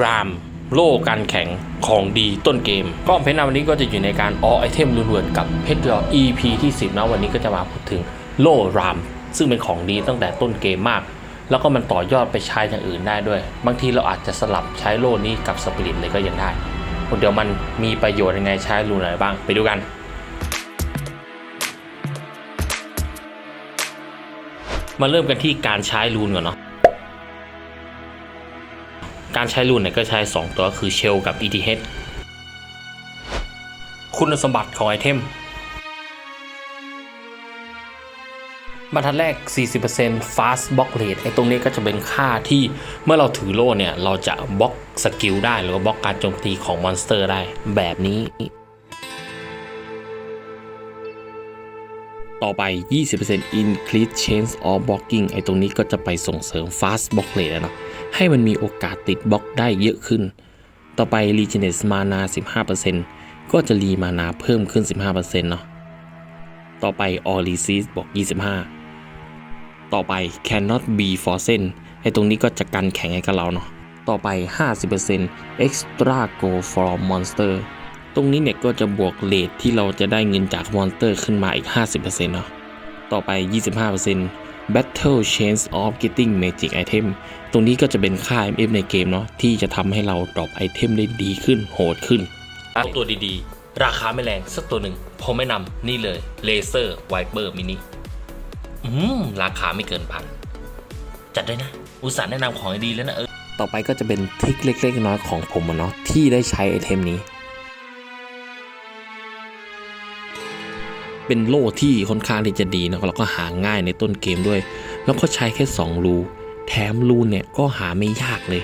รามโล่การแข่งของดีต้นเกม ก็เพชรนาวันนี้ก็จะอยู่ในการออไอเทมรวนๆกับเพชรดอ EP ที่ 10 นะวันนี้ก็จะมาพูดถึงโล่ราม ซึ่งเป็นของดีตั้งแต่ต้นเกมมาก แล้วก็มันต่อยอดไปใช้อย่างอื่นได้ด้วย บางทีเราอาจจะสลับใช้โล่นี้กับสปิริตเลยก็ยังได้เดี๋ยวมันมีประโยชน์ยังไงใช้รูนอะไรบ้างไปดูกันมาเริ่มกันที่การใช้รูนก่อนเนาะ การใช้รูนเนี่ยก็ใช้ 2 ตัวคือเชลกับ ETH คุณสมบัติของไอเทมบรรทัดแรก 40% fast block rate ไอ้ตรงนี้ก็จะเป็นค่าที่เมื่อเราถือโล่เนี่ย เราจะบล็อกสกิลได้หรือว่าบล็อกการโจมตีของมอนสเตอร์ได้แบบนี้ ต่อไป 20% increase chance of blocking ไอ้ตรงนี้ก็จะไปส่งเสริม fast block rate แล้วเนาะให้มันมีโอกาสติดบล็อกได้เยอะขึ้น ต่อไป regenerate mana 15%ก็จะรีมานาเพิ่มขึ้น 15%เนาะ ต่อไป all resist บอก 25 ต่อไป cannot be frozen ไอ้ตรงนี้ก็จะกันแข็งให้กับเราเนาะ ต่อไป 50% extra go from monster ตรงนี้เนี่ยก็จะบวกเลทที่เราจะได้เงินจากมอนสเตอร์ขึ้นมาอีก 50%เนาะ ต่อไป 25% battle chance of getting magic item ตรงนี้ก็จะเป็นค่า MF ในเกมเนาะที่จะทำให้เราดรอปไอเทมได้ดีขึ้นโหดขึ้นตัวดีๆ ราคาไม่แรงสักตัวหนึ่งผมไม่นำนี่เลย Laser Viper Mini อืมราคาไม่เกินพันจัดด้วยนะ อุตส่าห์แนะนำของดีแล้วนะเออต่อไปก็จะเป็นทริคเล็กๆน้อยๆของผมอะเนาะที่ได้ใช้ไอเทมนี้ เป็นโล่ที่ค่อนข้างที่จะดีนะแล้วก็หาง่ายในต้นเกมด้วย แล้วก็ใช้แค่ 2 รูแถมรูเนี่ยก็หาไม่ยากเลย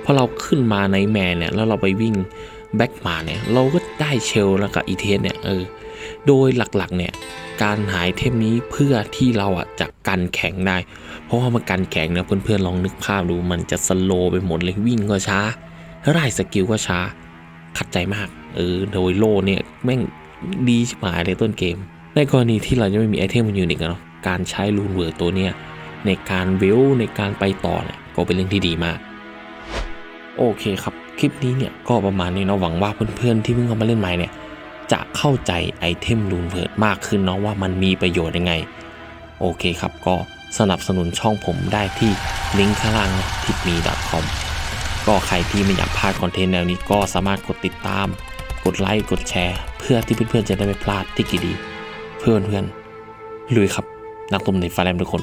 เพราะเราขึ้นมาในแมนเนี่ยแล้วเราไปวิ่งแบ็กมาเนี่ยเราก็ได้เชลแล้วกับอีเทสเนี่ยเออโดยหลักๆเนี่ยการหายเทมนี้เพื่อที่เราอะจะกันแข็งได้ เพราะว่ามันกันแข็งเนี่ยเพื่อนๆลองนึกภาพดูมันจะสโลไปหมดเลยวิ่งก็ช้าไล่สกิลก็ช้าขัดใจมากเออโดยโลเนี่ยแม่งดีชิบหายเลยต้นเกม ในกรณีที่เราจะไม่มีไอเทมมันอยู่อีกเนาะการใช้รูนเวิร์ดตัวเนี้ยในการเวลในการไปต่อเนี่ยก็เป็นเรื่องที่ดีมาก โอเคครับ คลิปนี้เนี่ยก็ประมาณนี้เนาะหวังว่าเพื่อนๆที่เพิ่งเข้ามาเล่นใหม่เนี่ยจะเข้าใจไอเทมรูนเวิร์ดมากขึ้นเนาะว่ามันมีประโยชน์ยังไง โอเคครับก็สนับสนุนช่องผมได้ที่ลิงก์ข้างล่างทิปมี .com ก็ใครที่ไม่อยากพลาดคอนเทนต์แนวนี้ก็สามารถกดติดตาม กดไลค์ กดแชร์ เพื่อที่เพื่อนๆจะได้ไม่พลาดที่กีดี เพื่อนเพื่อนลุยครับ นักตมในฟาแรมทุกคน